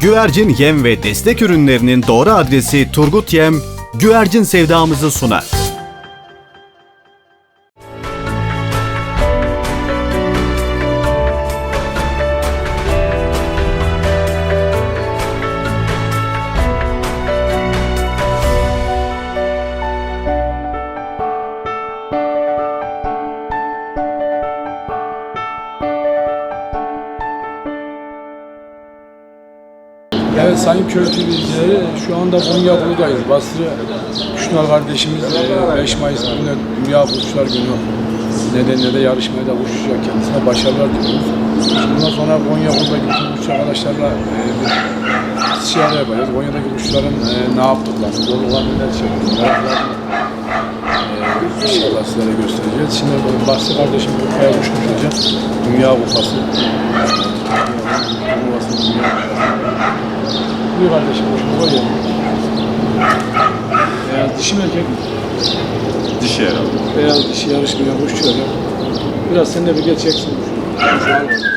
Güvercin yem ve destek ürünlerinin doğru adresi Turgut Yem, güvercin sevdamızı sunar. Şu anda Konya Bulu'dayız. Basri Kuşlar kardeşimiz e, 5 Mayıs günü Dünya Kuşlar Günü nedeniyle de yarışmaya da uçacak kendisine başarılar diliyoruz. Bundan sonra Konya Bulu'daki bütün kuş arkadaşlarla e, bir istişare yapacağız. Konya'daki kuşların e, ne yaptıklarını, doğrular neler çektiğini, e, inşallah sizlere göstereceğiz. Şimdi Basri kardeşim bu kaya kuş uçacak. Dünya Kupası. Turnuvası, Dünya Kupası. Buyur kardeşim, hoşuma ya. Beyaz dişi mi erkek mi? Dişi herhalde. Beyaz dişi yarışmaya kuşçu ya. Biraz sen de bir geçeceksin. Şu an.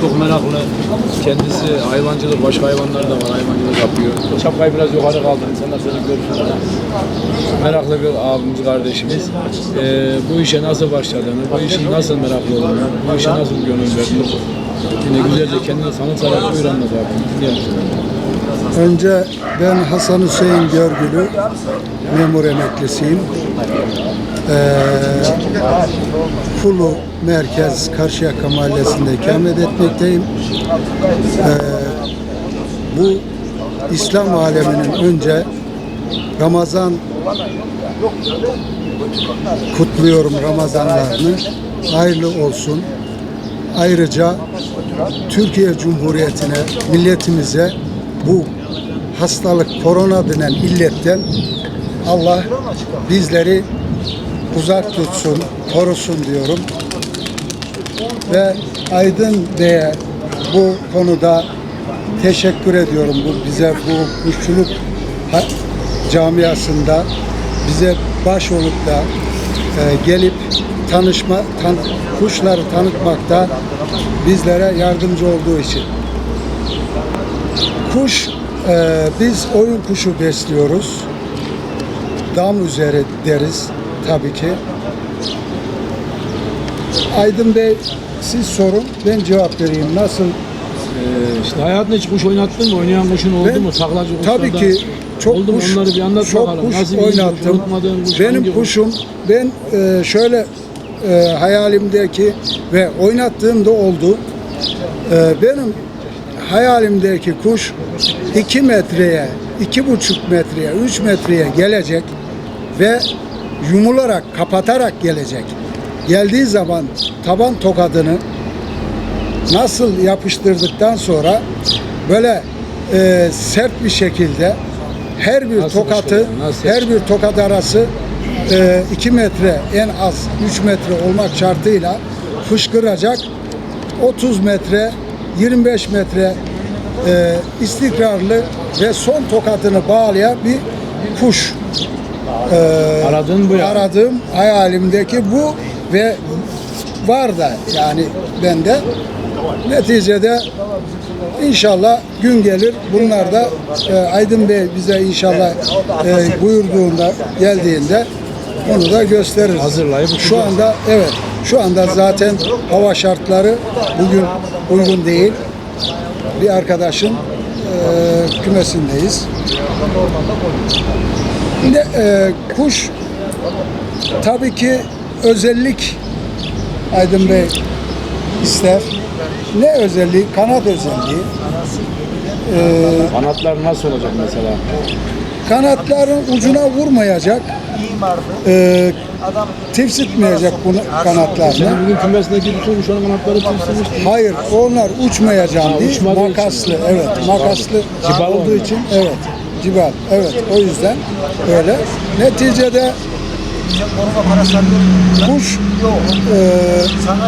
Çok meraklı. Kendisi hayvancılık, başka hayvanlar da var. Hayvancılık yapıyor. Çapkayı biraz yukarı kaldı. İnsanlar seni görsün. Meraklı bir abimiz, kardeşimiz. Ee, bu işe nasıl başladığını, bu işin nasıl meraklı olduğunu, bu işe nasıl gönül verdiğini yine güzelce kendini tanıtarak buyur anlat abi. Önce ben Hasan Hüseyin Görgülü, memur emeklisiyim. Kulu Merkez Karşıyaka Mahallesi'nde ikamet etmekteyim. Ee, bu İslam aleminin önce Ramazan kutluyorum Ramazanlarını. Hayırlı olsun. Ayrıca Türkiye Cumhuriyeti'ne, milletimize bu hastalık korona denen illetten Allah bizleri uzak tutsun, korusun diyorum. Ve Aydın Bey'e bu konuda teşekkür ediyorum. Bu bize bu kuşçuluk camiasında bize baş olup da e, gelip tanışma, tan- kuşları tanıtmakta bizlere yardımcı olduğu için. Kuş, e, biz oyun kuşu besliyoruz. Dam üzeri deriz tabii ki. Aydın Bey siz sorun, ben cevap vereyim. Nasıl? Ee, işte hayatında hiç kuş oynattın mı? Oynayan kuşun oldu Ben- mu? Saklacı Tabii ki çok oldu kuş? Onları bir anlat çok bakalım. kuş Nasıl kuş, oynattım. unutmadığın kuş, Benim kuş? kuşum, ben e, şöyle e, hayalimdeki ve oynattığım da oldu. E, benim hayalimdeki kuş 2 metreye, iki buçuk metreye, 3 metreye gelecek ve yumularak, kapatarak gelecek. Geldiği zaman taban tokadını nasıl yapıştırdıktan sonra böyle e, sert bir şekilde her bir Nasıl tokatı? Nasıl? her bir tokat arası 2 metre en az 3 metre olmak şartıyla fışkıracak 30 metre, 25 metre e, istikrarlı ve son tokatını bağlayan bir kuş. E, Aradığın bu yani. Aradığım hayalimdeki bu ve var da yani bende. Neticede inşallah gün gelir. Bunlar da e, Aydın Bey bize inşallah e, buyurduğunda geldiğinde onu da gösteririz. Hazırlayıp Şu anda evet şu anda zaten hava şartları bugün uygun değil. Bir arkadaşın e, kümesindeyiz. Ne, e, kuş tabii ki özellik Aydın Bey ister. Ne özelliği? Kanat özelliği. Kanatlar nasıl olacak mesela? Kanatların ucuna vurmayacak. E, tifsitmeyecek bunu kanatlarını. Senin bugün kümesindeki bütün kuşların kanatları tümsülmüş. Hayır, onlar uçmayacağım değil, uçmadığı için. makaslı, evet, makaslı Cibal olduğu için, evet, cibal, evet, o yüzden öyle. Neticede kuş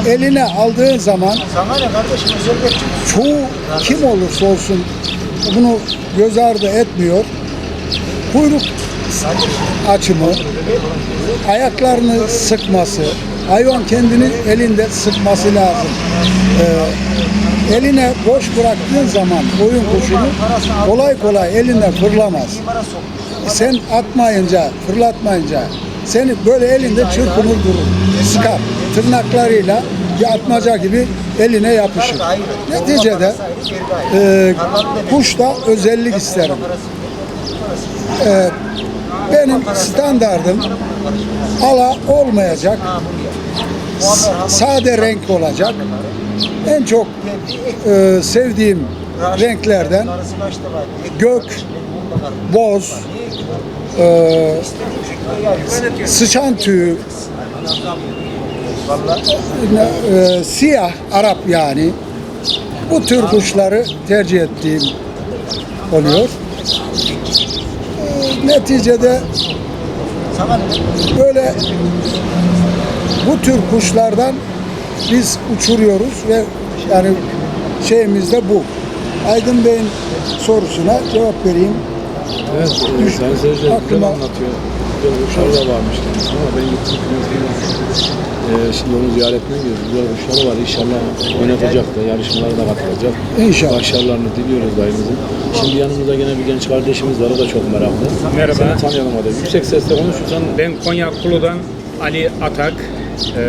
e, eline aldığın zaman çoğu kim olursa olsun bunu göz ardı etmiyor. Kuyruk açımı, ayaklarını sıkması, hayvan kendini elinde sıkması lazım. Ee, eline boş bıraktığın zaman oyun kuşunu kolay kolay eline fırlamaz. Sen atmayınca, fırlatmayınca seni böyle elinde çırpınır durur. Sıkar. Tırnaklarıyla bir atmaca gibi eline yapışır. Neticede e, kuşta özellik isterim. E, benim standardım ala olmayacak, sade renk olacak. En çok e, sevdiğim renklerden gök, boz, e, sıçan tüyü, e, siyah Arap yani bu tür kuşları tercih ettiğim oluyor. E, neticede böyle bu tür kuşlardan biz uçuruyoruz ve yani şeyimiz de bu. Aydın Bey'in sorusuna cevap vereyim. Evet, e, Sayın aklıma- anlatıyor. Güzel kuşlar da varmış kendisi ama ben gittim. E, şimdi onu ziyaretine gidiyoruz. Güzel var. İnşallah oynatacak da, yarışmalara da katılacak. İnşallah. Başarılarını diliyoruz dayımızın. Şimdi yanımızda gene bir genç kardeşimiz var. O da çok meraklı. Merhaba. Seni tanıyalım hadi. Yüksek sesle konuşursan Ben Konya Kulu'dan Ali Atak. Ee,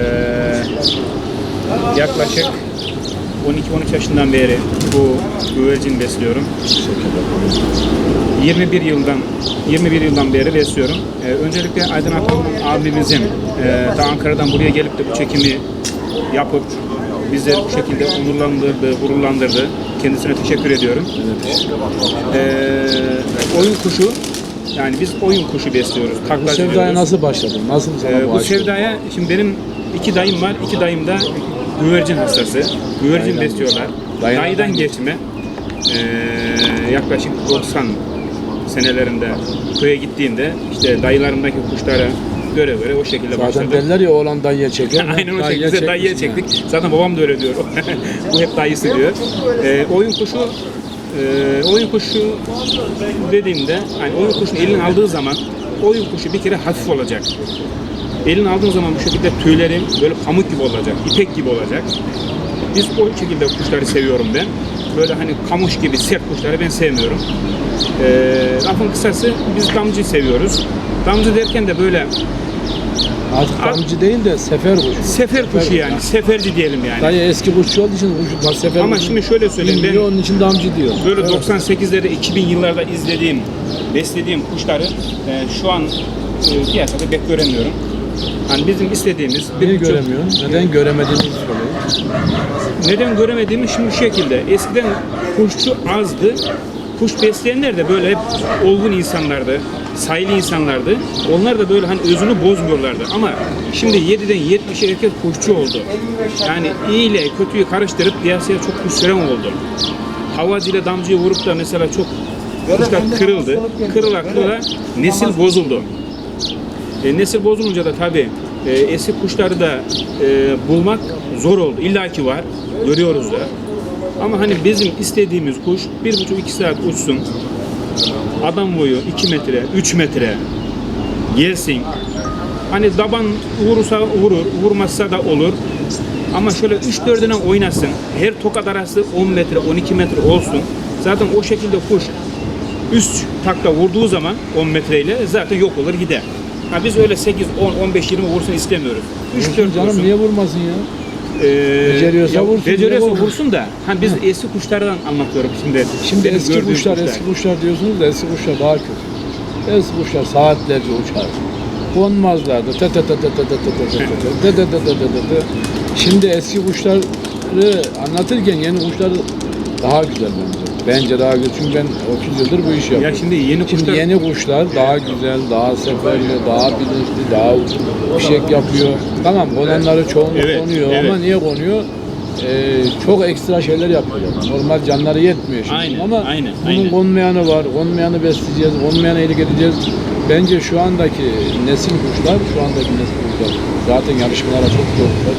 yaklaşık 12-13 yaşından beri bu güvercin besliyorum. 21 yıldan 21 yıldan beri besliyorum. Ee, öncelikle Aydın Akın abimizin e, ta Ankara'dan buraya gelip de bu çekimi yapıp bizleri bu şekilde onurlandırdı, gururlandırdı. Kendisine teşekkür ediyorum. Ee, oyun kuşu yani biz oyun kuşu besliyoruz. bu sevdaya diyoruz. nasıl başladın? Nasıl sana Ee, bu bu aşk? sevdaya şimdi benim iki dayım var. İki dayım da güvercin hastası. Güvercin Dayıdan besliyorlar. Dayıdan Dayıdan geçme. Ee, yaklaşık 90 senelerinde köye gittiğimde işte dayılarımdaki kuşlara göre göre o şekilde Zaten başladım. derler ya oğlan dayıya çeker. Aynen o Dayıya şekilde dayıya yani. çektik. Zaten babam da öyle diyor. Bu hep dayısı diyor. Ee, oyun kuşu e, oyun kuşu dediğimde hani oyun kuşunu eline aldığı zaman oyun kuşu bir kere hafif olacak. Elini aldığın zaman bu şekilde tüyleri böyle pamuk gibi olacak, ipek gibi olacak. Biz o şekilde kuşları seviyorum ben. Böyle hani kamış gibi sert kuşları ben sevmiyorum. Ee, lafın kısası biz damcı seviyoruz. Damcı derken de böyle Artık damcı değil de sefer kuşu. sefer kuşu yani, seferci diyelim yani. Dayı eski kuşçu olduğu için kuş, sefer Ama kuşu şimdi şöyle söyleyeyim, ben- onun için damcı diyor. Böyle 98'lerde 2000 yıllarda izlediğim, beslediğim kuşları e, şu an e, piyasada pek göremiyorum. Hani bizim istediğimiz bir Niye buçuk- göremiyorsun? Neden göremediğini söylüyor. Neden göremediğimi şimdi şu şekilde. Eskiden kuşçu azdı. Kuş besleyenler de böyle hep olgun insanlardı. Sayılı insanlardı. Onlar da böyle hani özünü bozmuyorlardı. Ama şimdi 7'den 70'e herkes kuşçu oldu. Yani iyi ile kötüyü karıştırıp piyasaya çok kuş süren oldu. Havacıyla damcıyı vurup da mesela çok kuşlar kırıldı. Kırıla kırıla nesil bozuldu. E, nesil bozulunca da tabii e, eski kuşları da e, bulmak zor oldu. İlla ki var. Görüyoruz da. Ama hani bizim istediğimiz kuş bir buçuk iki saat uçsun. Adam boyu 2 metre, 3 metre gelsin. Hani daban vurursa vurur, vurmazsa da olur. Ama şöyle 3-4'üne oynasın. Her tokat arası 10 metre, 12 metre olsun. Zaten o şekilde kuş üst takla vurduğu zaman 10 metreyle zaten yok olur gider. Ha biz öyle 8, 10, 15, 20 vursun istemiyoruz. 3-4 Canım vursun. niye vurmasın ya? Ee, Beceriyorsa ya vursun, Beceriyorsa vursun? vursun da. Hani biz eski kuşlardan anlatıyorum şimdi. Şimdi eski gördüğüm kuşlar, eski kuşlar diyorsunuz da eski kuşlar daha kötü. Eski kuşlar saatlerce uçar. Konmazlardı. Tı tı tı tı tı tı tı tı tı tı tı tı tı. Şimdi eski kuşları anlatırken yeni kuşlar daha güzel bence. Bence daha güzel. Çünkü ben 30 yıldır bu işi Ya yapıyorum. şimdi yeni Şimdi kuşlar yeni kuşlar daha güzel, daha seferli, daha bilinçli, daha fişek yapıyor. Tamam konanları çoğunluk Evet, konuyor evet. ama niye konuyor? Ee, çok ekstra şeyler yapıyorlar. Normal canları yetmiyor şimdi Aynen, ama aynen, bunun aynen. konmayanı var. Konmayanı besleyeceğiz, konmayanı iyilik edeceğiz. Bence şu andaki nesil kuşlar, şu andaki nesil kuşlar zaten yarışmalara çok zorlar.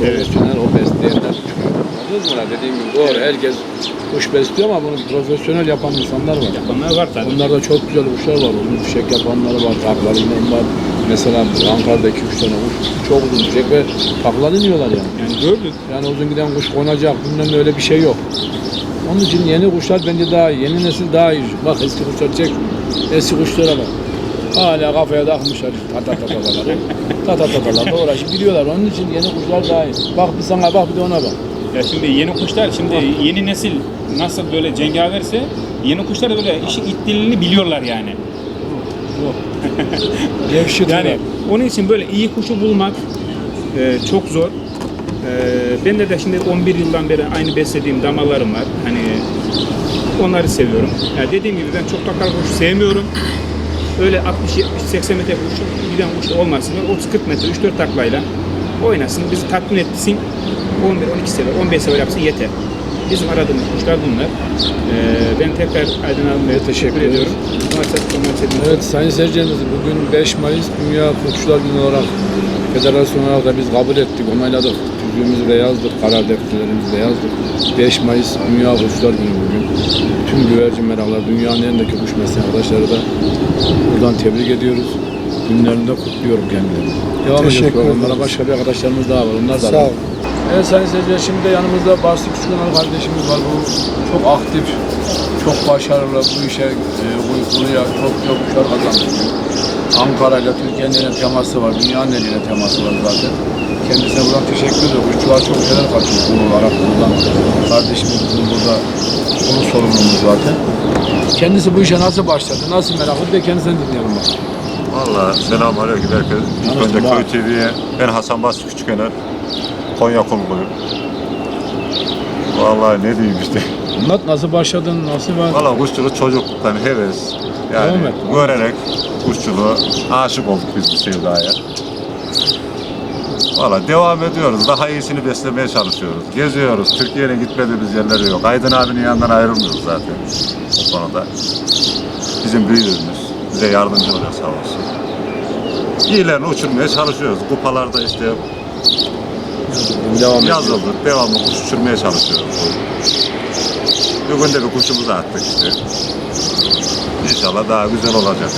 Profesyonel o besleyenler inandınız buna dediğim gibi doğru. Herkes kuş besliyor ama bunu profesyonel yapan insanlar var. Yapanlar var tabii. Bunlarda çok güzel kuşlar var. Uzun fişek yapanları var. Taklarından var. Mesela Ankara'da iki üç tane kuş çok uzun fişek ve taklar iniyorlar yani. Yani gördük. Yani uzun giden kuş konacak. Bundan öyle bir şey yok. Onun için yeni kuşlar bence daha iyi. Yeni nesil daha iyi. Bak eski kuşlar çek. Eski kuşlara bak. Hala kafaya takmışlar tatatataları. Tatatatalarla uğraşıp biliyorlar. Onun için yeni kuşlar daha iyi. Bak bir sana bak bir de ona bak. Ya şimdi yeni kuşlar, şimdi yeni nesil nasıl böyle cengaverse yeni kuşlar da böyle işin ittiğini biliyorlar yani. Gevşetiyorlar. Yani onun için böyle iyi kuşu bulmak e, çok zor. E, ben de, de şimdi 11 yıldan beri aynı beslediğim damalarım var. Hani onları seviyorum. Yani dediğim gibi ben çok takar kuş sevmiyorum. Öyle 60 70 80 metre kuş giden kuş olmasın. 30 40 metre 3 4 taklayla oynasın. Bizi tatmin etsin. 11 12 sefer 15 sefer yapsın yeter. Bizim aradığımız kuşlar bunlar. E, ben tekrar Aydın abime teşekkür ediyorum. Sormak istediğiniz Evet Sayın seyircilerimiz bugün 5 Mayıs Dünya Kuşçular Günü olarak federasyon olarak da biz kabul ettik, onayladık. Tüzüğümüzü de yazdık, karar defterlerimizi de yazdık. 5 Mayıs Dünya Kuşçular Günü bugün. Tüm güvercin meraklar, dünyanın elindeki kuş mesleği arkadaşları da buradan tebrik ediyoruz. Günlerini de kutluyorum kendilerini. Devam ediyoruz Teşekkür programlara. ederiz. Başka bir arkadaşlarımız daha var. Onlar da Sağ ol. Evet sayın seyirciler şimdi de yanımızda Basri Küçükönal kardeşimiz var. Bu çok aktif, çok başarılı bu işe, e, bu konuya çok çok kuşlar kazandı. Ankara ile Türkiye'nin eline teması var, dünyanın eline teması var zaten. Kendisine buradan teşekkür ediyorum. Kuşçular çok şeyler katıyor konu olarak buradan. Kardeşimiz bizim burada konu sorumlumuz zaten. Kendisi bu işe nasıl başladı, nasıl meraklı bir de kendisinden dinleyelim bak. Valla selam aleyküm herkes. İlk önce. Köy TV'ye ben Hasan Basri Küçükener. Konya Kumluyum. Vallahi ne diyeyim işte. Anlat nasıl başladın, nasıl var? Valla kuşçuluk çocukluktan heves. Yani Devam et, görerek kuşçuluğu aşık olduk biz bu sevdaya. Valla devam ediyoruz. Daha iyisini beslemeye çalışıyoruz. Geziyoruz. Türkiye'nin gitmediğimiz yerleri yok. Aydın abinin yanından ayrılmıyoruz zaten bu konuda. Bizim büyüğümüz. Bize yardımcı oluyor sağ olsun. İyilerini uçurmaya çalışıyoruz. Kupalarda işte Devam yazıldık. Devamlı kuş uçurmaya çalışıyoruz. Bugün de bir kuşumuzu attık işte. İnşallah daha güzel olacak.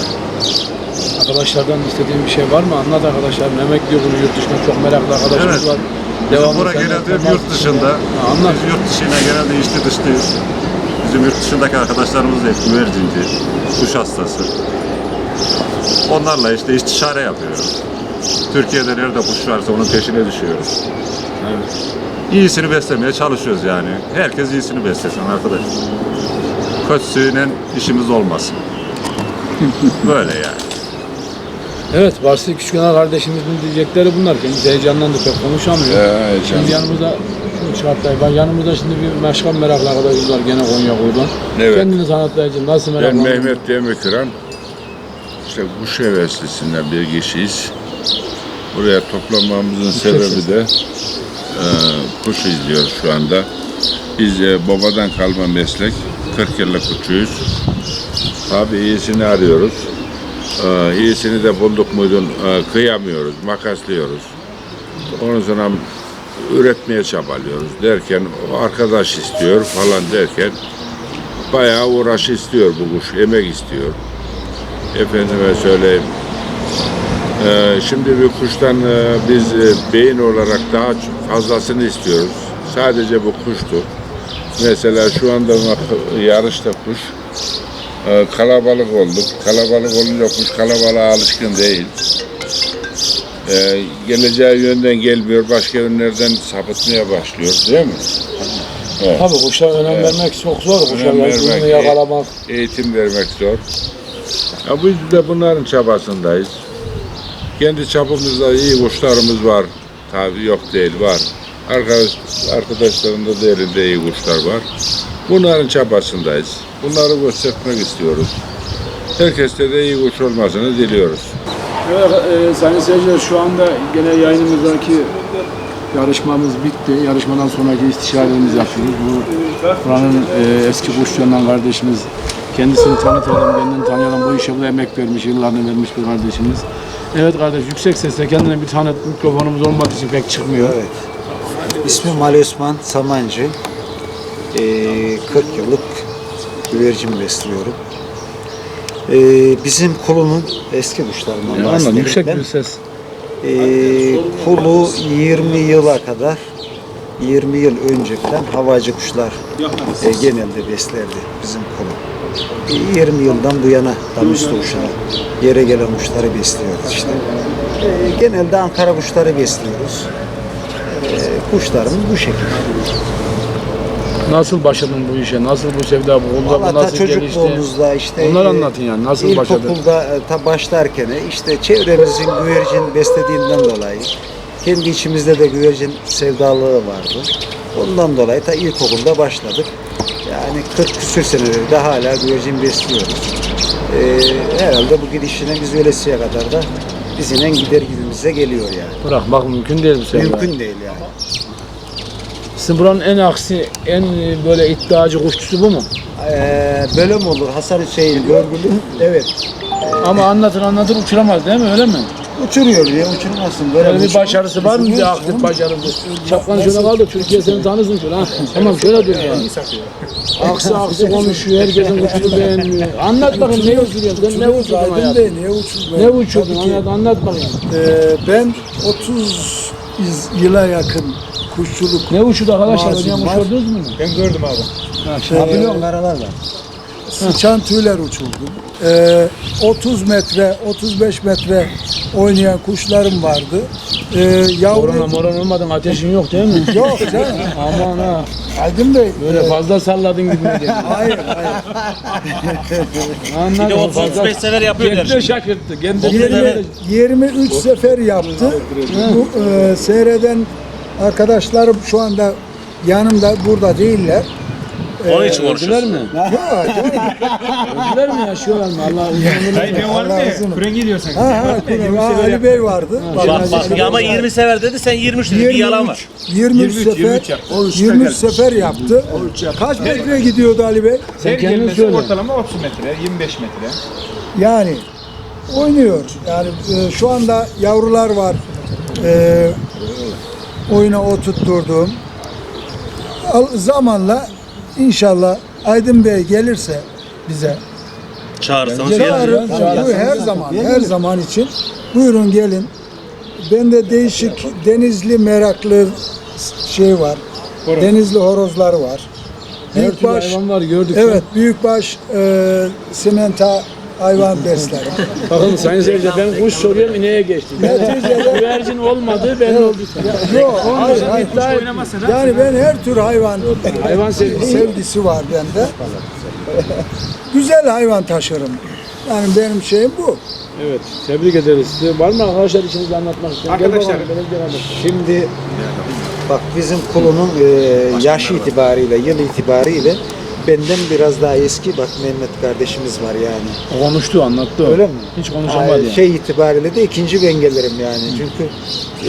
Arkadaşlardan istediğin bir şey var mı? Anlat arkadaşlar. Memek diyor bunu yurt dışında çok meraklı arkadaşımız Evet. var. Bizim buraya genelde yurt dışında. Ha, anlat. Biz yurt dışına genelde içli dışlıyız. Bizim yurt dışındaki arkadaşlarımız da hep güvercinci, kuş hastası. Onlarla işte istişare yapıyoruz. Türkiye'de nerede kuş varsa onun peşine düşüyoruz. Evet. İyisini beslemeye çalışıyoruz yani. Herkes iyisini beslesin arkadaş. Kötüsüyle işimiz olmasın. Böyle yani. Evet, Varsıl Küçükönel kardeşimizin diyecekleri bunlar. Kendisi heyecanlandı pek konuşamıyor. Şimdi yanımızda çıkartayım. Ben yanımızda şimdi bir başka meraklı arkadaşımız var gene Konya Koyu'dan. Evet. Kendini tanıtlayacağım. Nasıl Ben meraklı? Mehmet Demirkıran. İşte kuş heveslisinden bir kişiyiz. Buraya toplanmamızın sebebi de e, kuş izliyoruz şu anda. Biz e, babadan kalma meslek. 40 yıllık kuşçuyuz. Tabii iyisini arıyoruz. Ee, iyisini de bulduk muydun e, kıyamıyoruz, makaslıyoruz. Ondan sonra üretmeye çabalıyoruz derken arkadaş istiyor falan derken bayağı uğraş istiyor bu kuş, emek istiyor. Efendime söyleyeyim. Ee, şimdi bir kuştan e, biz e, beyin olarak daha fazlasını istiyoruz. Sadece bu kuştu. Mesela şu anda yarışta kuş e, kalabalık olduk. Kalabalık olunca kuş kalabalığa alışkın değil. Ee, geleceği yönden gelmiyor, başka yönlerden sapıtmaya başlıyor değil mi? Evet. Tabii kuşa önem vermek çok zor. Kuşa vermek, bunu yakalamak. Eğitim vermek zor. Ya biz de bunların çabasındayız. Kendi çapımızda iyi kuşlarımız var. Tabii yok değil var. Arkadaş, arkadaşların da değerinde iyi kuşlar var. Bunların çabasındayız. Bunları göstermek istiyoruz. Herkeste de iyi kuş olmasını diliyoruz. Evet, e, sayın seyirciler şu anda gene yayınımızdaki yarışmamız bitti. Yarışmadan sonraki istişarelerimizi yapıyoruz. Bu buranın e, eski kuşçularından kardeşimiz. Kendisini tanıtalım, kendini tanıyalım. Bu işe bu emek vermiş, yıllarını vermiş bir kardeşimiz. Evet kardeş, yüksek sesle kendine bir tanıt. Mikrofonumuz olmadığı için pek çıkmıyor. Evet. İsmim Ali Osman Samancı. Ee, 40 yıllık güvercin besliyorum. Ee, bizim kulunun eski kuşlarından Ya, anladım, bahsedeyim yüksek bir ses. Ee, kulu 20 yıla kadar 20 yıl önce falan havacı kuşlar e, genelde beslerdi bizim kulu. E, 20 yıldan bu yana tam üstü kuşlar, yere gelen kuşları besliyoruz işte. E, genelde Ankara kuşları besliyoruz. E, kuşlarımız bu şekilde. Nasıl başladın bu işe? Nasıl bu sevda bu konuda bu ta nasıl gelişti? çocukluğumuzda işte Onları e, anlatın yani, nasıl başladı? İlkokulda e, ta başlarken işte çevremizin güvercin beslediğinden dolayı kendi içimizde de güvercin sevdalığı vardı. Ondan dolayı ta ilkokulda başladık. Yani 40 küsür senedir de hala güvercin besliyoruz. E, herhalde bu gidişine biz ölesiye kadar da bizimle gider gibimize geliyor yani. Bırakmak mümkün değil bu sevda. Mümkün değil yani. Sizin buranın en aksi, en e, böyle iddiacı kuşçusu bu mu? Ee, bölüm olur Hasan Hüseyin Görgülü. Evet. Ama anlatır anlatır uçuramaz değil mi öyle mi? Uçuruyor diye uçurmasın. Böyle Böyle bir uçur- başarısı var mı bir aktif başarısı? Şapkanı şöyle kaldır Türkiye seni tanısın şöyle ha. Tamam şöyle dur ya. Aksi aksi konuşuyor herkesin kuşunu beğenmiyor. Anlat bakayım ne uçuruyorsun sen ne uçurdun Aydın hayatım? Bey niye uçurmuyor? Ne uçurdun Tabii ki, anlat, anlat bakayım. e, ben 30 iz- yıla yakın kuşçuluk Ne uçurdu arkadaşlar Mazim hocam var. uçurdunuz mu? Ha, biliyorum karalar var. sıçan tüyler uçurdum. E, 30 metre, 35 metre oynayan kuşlarım vardı. E, yavru... Korona moron olmadın ateşin yok değil mi? Yok canım. Aman ha. Aydın Bey. Böyle e, fazla salladın gibi hayır, hayır. Anladım. Bir de 35 sefer yapıyor Kendi de yarışı. şaşırttı. Kendi de 20, 23 sefer yaptı. Bu e, seyreden arkadaşlarım şu anda yanımda burada değiller. Onun için Öldüler konuşuyoruz. mi? Öldüler mi yaşıyorlar mı? Allah Allah razı Kuren gidiyor sen. Ha ha Kuren. Ha, Ali Bey vardı. Bak bak ya ama 20 sefer dedi sen 23 dedi. Bir yalan var. 23 sefer 23 sefer yaptı. Kaç metre gidiyordu Ali Bey? Sen kendin söyle. Ortalama 30 metre, 25 metre. Yani oynuyor. Yani e, şu anda yavrular var. E, oyuna oturtturduğum. Zamanla inşallah Aydın Bey gelirse bize Çağırsanız çağırın. gelir. Bu her zaman, her zaman için. Buyurun gelin. Bende değişik denizli meraklı şey var. Denizli horozlar var. Büyükbaş, hayvan var gördük. evet büyükbaş e, simenta hayvan beslerim. Bakın sayın seyirciler ben kuş soruyorum ineğe geçti. Neticede- Güvercin olmadı ben oldu. Yok, hayır, hayır. İddia et. Yani ben her tür hayvan Hayvan sevgisi. sevgisi var bende. Güzel hayvan taşırım. Yani benim şeyim bu. Evet tebrik ederiz. Var mı arkadaşlar içinizde anlatmak isteyen? Gel Arkadaşlar. bakalım, gel. Şimdi bak bizim kulunun e, yaş itibariyle, yıl itibariyle benden biraz daha eski bak Mehmet kardeşimiz var yani. Konuştu anlattı. Öyle mi? Hiç konuşamadı. Yani. Şey itibariyle de ikinci ben gelirim yani. Çünkü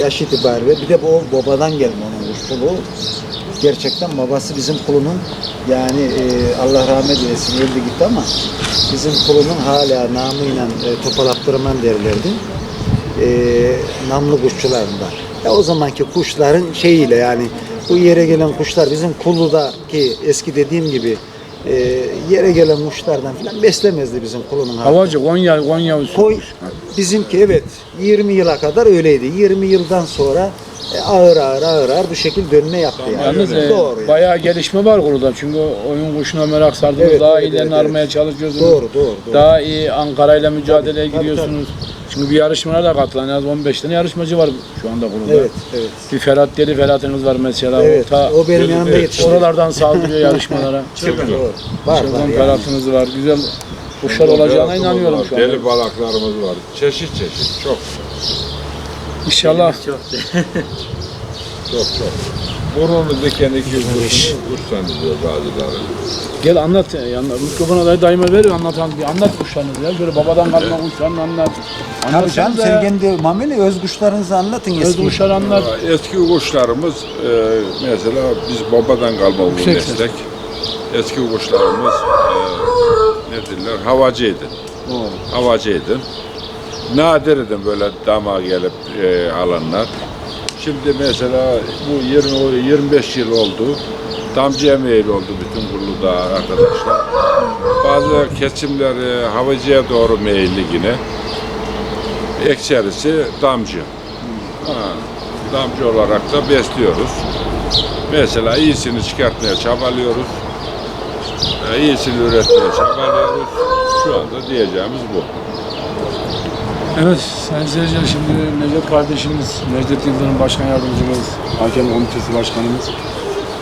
yaş itibariyle bir de bu babadan gelme onun kuşçuluğu. gerçekten babası bizim kulunun yani e, Allah rahmet eylesin öldü gitti ama bizim kulunun hala namıyla e, Topal Abdurrahman derlerdi. E, namlı kuşçularından. Ya o zamanki kuşların şeyiyle yani bu yere gelen kuşlar bizim kuludaki eski dediğim gibi e, yere gelen kuşlardan falan beslemezdi bizim kulunun halkı. Havacı Konya Konya. Koy bizimki evet 20 yıla kadar öyleydi. 20 yıldan sonra e, ağır ağır ağır ağır bu şekil dönme yaptı yani. Yalnız e, doğru. yani. bayağı gelişme var burada. Çünkü oyun kuşuna merak sardınız. Evet, daha evet, iyilerini evet, aramaya çalışıyorsunuz. Doğru, doğru, doğru. Daha iyi Ankara ile mücadeleye Tabii, gidiyorsunuz. Çünkü bir yarışmaya da katılan en az 15 tane yarışmacı var şu anda kurulda. Evet, evet. Bir Ferhat Deli Ferhat'ınız var mesela. Evet, ta- o benim yanımda yetişti. Oralardan saldırıyor yarışmalara. Doğru. Var var Şuradan yani. Ferhat'ınız var. Güzel kuşlar olacağına inanıyorum şu anda. Deli balaklarımız var. Çeşit çeşit. Çok İnşallah. çok çok. Burnunu iki kurşunu kuştan diyor bazıları. Gel anlat. ya. Yani, mikrofona da daima ver anlatan bir anlat kuşlarınızı ya. Böyle babadan kalma kuşlarını anlat. Tabii Anlat canım sen kendi mameli öz kuşlarınızı anlatın Öz eski. kuşları anlat. Eski kuşlarımız e, mesela biz babadan kalma bu meslek. Eski kuşlarımız e, ne derler havacıydı. Havacıydı. Nadirdi böyle dama gelip e, alanlar. Şimdi mesela bu 20 25 yıl oldu. Damcıya meyil oldu bütün Kurulu'da arkadaşlar. Bazı kesimleri havacıya doğru meyilli yine. Ekserisi damcı. Ha, damcı olarak da besliyoruz. Mesela iyisini çıkartmaya çabalıyoruz. E, iyisini üretmeye çabalıyoruz. Şu anda diyeceğimiz bu. Evet Sayın Seyirciler şimdi Necdet kardeşimiz, Necdet Yıldırım Başkan Yardımcımız, Hakem Komitesi Başkanımız.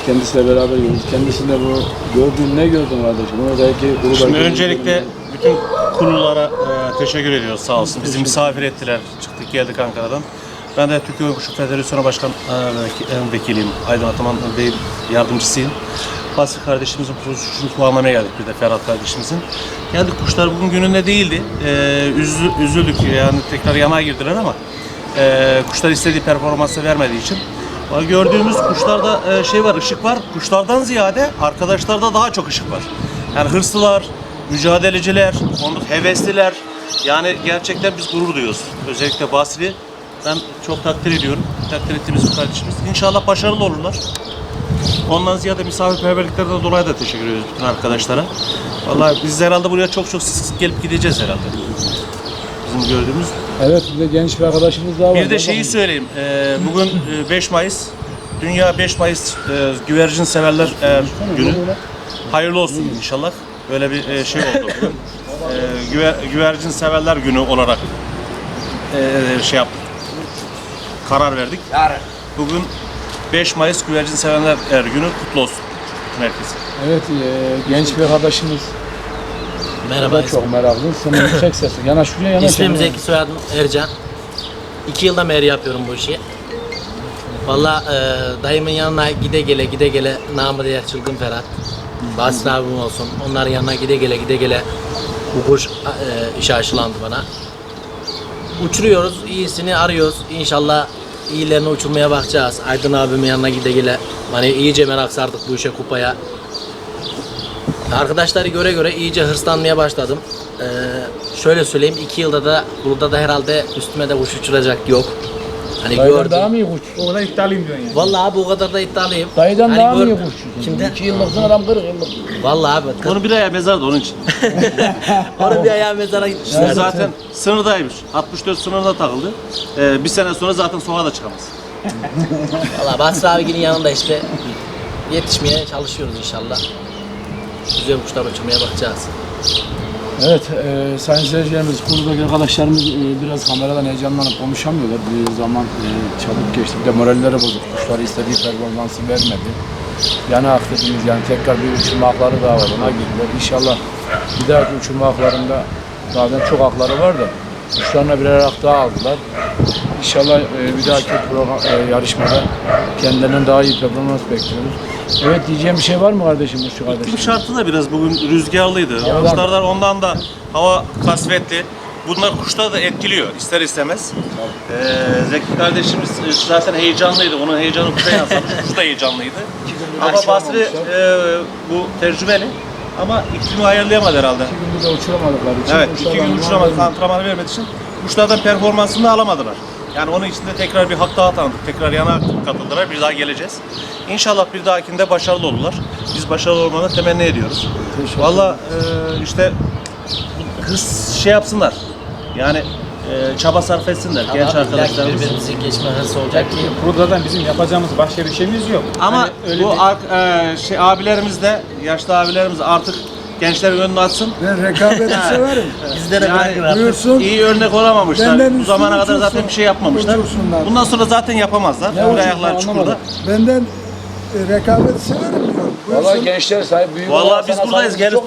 Kendisiyle beraber yürüdük. Kendisinde bu gördüğün ne gördün kardeşim? Bunu belki gruba Şimdi öncelikle bütün kurullara e, teşekkür ediyoruz sağ olsun. Bizi misafir ettiler. Çıktık geldik Ankara'dan. Ben de Türkiye Oyun Kuşu Federasyonu Başkan e, e, vekiliyim. Aydın Ataman Bey yardımcısıyım. Basri kardeşimizin kuşunu puanlamaya geldik bir de Ferhat kardeşimizin. Geldik kuşlar bugün gününde değildi. E, üzü- üzüldük yani tekrar yana girdiler ama e, kuşlar istediği performansı vermediği için. Gördüğümüz kuşlarda e, şey var, ışık var. Kuşlardan ziyade arkadaşlarda daha çok ışık var. Yani hırslılar, mücadeleciler, onluk hevesliler. Yani gerçekten biz gurur duyuyoruz. Özellikle Basri. Ben çok takdir ediyorum. Takdir ettiğimiz bir kardeşimiz. İnşallah başarılı olurlar. Ondan ziyade misafirperverliklerden dolayı da teşekkür ediyoruz bütün arkadaşlara. Vallahi biz herhalde buraya çok çok sık sık gelip gideceğiz herhalde. Bizim gördüğümüz Evet bir de genç bir arkadaşımız daha var. bir de şeyi söyleyeyim. Ee, bugün e, 5 Mayıs. Dünya 5 Mayıs e, güvercin severler e, günü. Hayırlı olsun inşallah. Böyle bir e, şey oldu bugün. E, güver- güvercin severler günü olarak e, şey yaptık. Karar verdik. Bugün 5 Mayıs güvercin severler er günü kutlu olsun. Merkez. Evet e, genç bir arkadaşımız. O Merhaba. da çok meraklı. Senin yüksek sesi. Yanaş şuraya yanaş. İsmim yanaş. Zeki, soyadım Ercan. İki yıldan beri yapıyorum bu işi. Valla e, dayımın yanına gide gele gide gele namı diye çılgın Ferhat. Basri abim olsun. Onların yanına gide gele gide gele bu kuş e, işe aşılandı bana. Uçuruyoruz, iyisini arıyoruz. İnşallah iyilerini uçurmaya bakacağız. Aydın abimin yanına gide gele. Hani iyice merak sardık bu işe kupaya. Arkadaşları göre göre iyice hırslanmaya başladım. Ee, şöyle söyleyeyim, iki yılda da burada da herhalde üstüme de kuş uçuracak yok. Hani Dayıdan gördüm. daha mı iyi kuş? O da iddialıyım diyorsun yani. Vallahi abi o kadar da iddialıyım. Dayıdan Hani daha mı iyi kuş? Kimden? İki yıllıksın adam 40 yıllık. Vallahi abi. kız- Onun bir ayağı mezarda onun için. Onun bir ayağı mezara gitmişler. zaten sınırdaymış. 64 sınırına takıldı. Ee, bir sene sonra zaten sokağa da çıkamaz. Vallahi Basri abinin yanında işte yetişmeye çalışıyoruz inşallah. Güzel kuşlar uçurmaya bakacağız. Evet, e, sayın seyircilerimiz, kuruldaki arkadaşlarımız e, biraz kameradan heyecanlanıp konuşamıyorlar. Bir zaman e, çabuk geçti. Bir de moralleri bozuk. Kuşları istediği performansı vermedi. Yana hak dediğimiz yani tekrar bir uçurma hakları daha var. Ona girdiler. İnşallah bir dahaki uçurma haklarında zaten çok hakları var da kuşlarına birer hak daha aldılar. İnşallah e, bir dahaki program, e, yarışmada kendilerinden daha iyi performans bekliyoruz. Evet diyeceğim bir şey var mı kardeşim Uççu kardeşim? İklim şartı da biraz bugün rüzgarlıydı. Havadan- Kuşlardan ondan da hava kasvetli. bunlar kuşları da etkiliyor ister istemez. Ee, Zeki kardeşimiz e, zaten heyecanlıydı. Onun heyecanı kuşa yansımış. Kuş da heyecanlıydı. Ama Basri e, bu tecrübeli. Ama iklimi ayarlayamadı herhalde. Bir de uçuramadıkları için. Evet, iki kuşlar gün değil. antrenmanı vermediği için kuşlardan performansını da alamadılar. Yani onun için de tekrar bir hak daha tanıdık. Tekrar yana katıldılar. Bir daha geleceğiz. İnşallah bir dahakinde başarılı olurlar. Biz başarılı olmalarını temenni ediyoruz. Valla e, işte hız şey yapsınlar. Yani e, çaba sarf etsinler genç Ama illaki arkadaşlarımız. birbirimizi geçme hırsı olacak ki. Buradan bizim yapacağımız başka bir şeyimiz yok. Ama Hani öyle bu bir- ar- e, şey abilerimiz de yaşlı abilerimiz artık gençlerin önünü açsın. Ben rekabeti severim. Bizlere Yani bırakın. Buyursun. İyi örnek olamamışlar. Benden Bu zamana kadar zaten uçursun. bir şey yapmamışlar. Uçursunlar. Bundan sonra zaten yapamazlar. Ne Öyle uçursun ayaklar çukurda. Benden e, rekabeti severim diyorum. Valla gençler sahip büyük Vallahi olan biz buradayız, gelip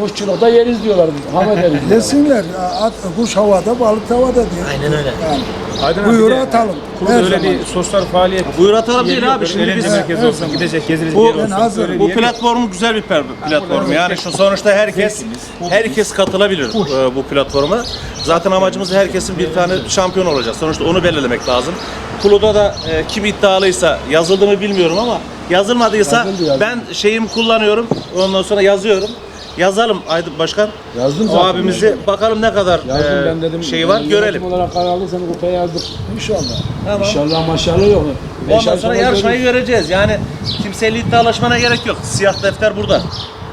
Kuşçulukta yeriz diyorlar. Ham ederiz. Desinler. At, kuş havada, balık tavada diye. Aynen öyle. Yani. Aydın abi Buyur bir de atalım. Her öyle zaman. bir sosyal faaliyet. Buyur atalım değil abi. Şimdi biz merkezi olsun, gidecek, gezecek Bu- bir yer olsun. Öyle bu platformu güzel bir platform. Yani şu sonuçta herkes herkes katılabilir e, bu platforma. Zaten amacımız herkesin bir tane şampiyon olacak. Sonuçta onu belirlemek lazım. Kuluda da e, kim iddialıysa yazıldı mı bilmiyorum ama yazılmadıysa Yazıldı, yazıldı. ben şeyimi kullanıyorum. Ondan sonra yazıyorum. Yazalım Aydın Başkan. Yazdım O zaten. abimizi bakalım ne kadar Yazdım e, ben dedim. şey var ben görelim. yönetim olarak karar aldık seni kupaya yazdık. İnşallah. Tamam. İnşallah maşallah yok. Beş Ondan ay sonra yarışmayı görürüz. göreceğiz. Yani kimseyle iddialaşmana gerek yok. Siyah defter burada.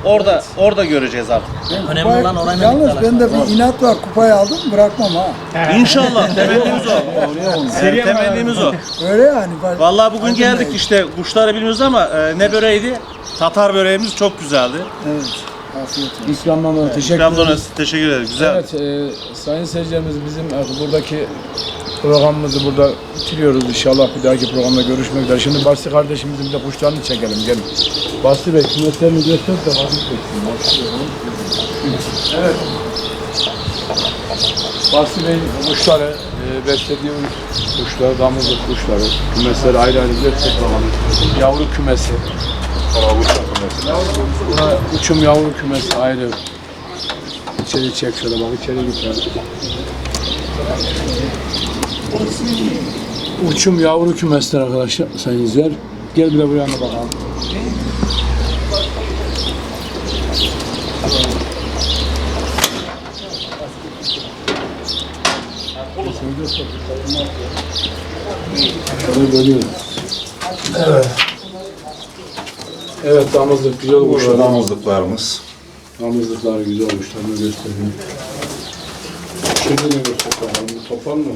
Orada orada göreceğiz artık. Önemli Kupayı- olan oranın Yalnız bende bir inat var. Kupayı aldım bırakmam ha. İnşallah temennimiz o. Evet, temennimiz o. Öyle yani. Vallahi bugün Aydın geldik Bey. işte kuşları bilmiyoruz ama e, ne böreğiydi? Tatar böreğimiz çok güzeldi. Evet. Afiyet olsun. İkramdan dolayı teşekkür İkramdan ederiz. teşekkür ederiz. Güzel. Evet, e, sayın seyircilerimiz bizim e, buradaki programımızı burada bitiriyoruz. İnşallah bir dahaki programda görüşmek üzere. Şimdi Basri kardeşimizin bir de kuşlarını çekelim. Gelin. Basri Bey, kıymetlerini göster de. Basri Bey, Evet. Basri Bey kuşları, e, beslediği kuşları, damızlık kuşları, kümesleri ayrı ayrı göster bakalım. Yavru kümesi. Buna uçum yavru kümesi ayrı. İçeri çek şöyle bak içeri git. Uçum yavru kümesler arkadaşlar sayın izler. Gel bir de bu yana bakalım. Evet. Evet damızlık güzel kuşlar. damızlıklarımız. Damızlıklar güzel kuşlarını göstereyim. Şimdi ne göster bakalım? Bu Topal mı?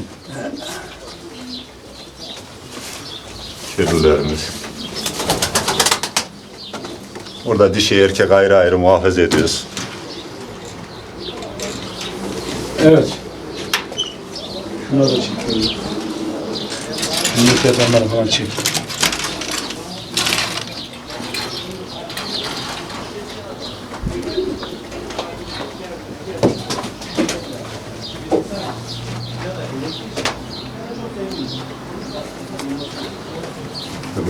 Kirlilerimiz. Burada dişi erkek ayrı ayrı muhafaza ediyoruz. Evet. Şuna da çekiyoruz. Minik yatanları falan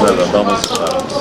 Burada damızlıklarımız.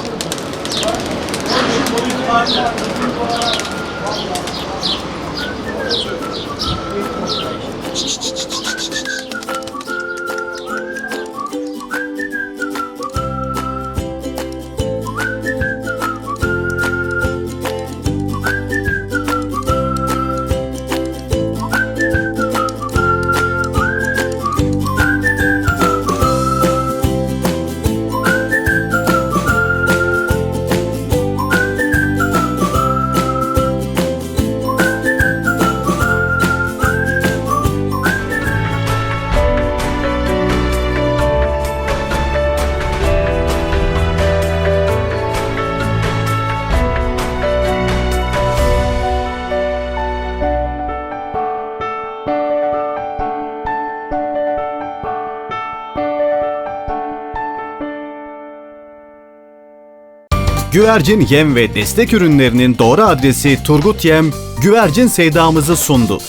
Güvercin yem ve destek ürünlerinin doğru adresi Turgut Yem, güvercin sevdamızı sundu.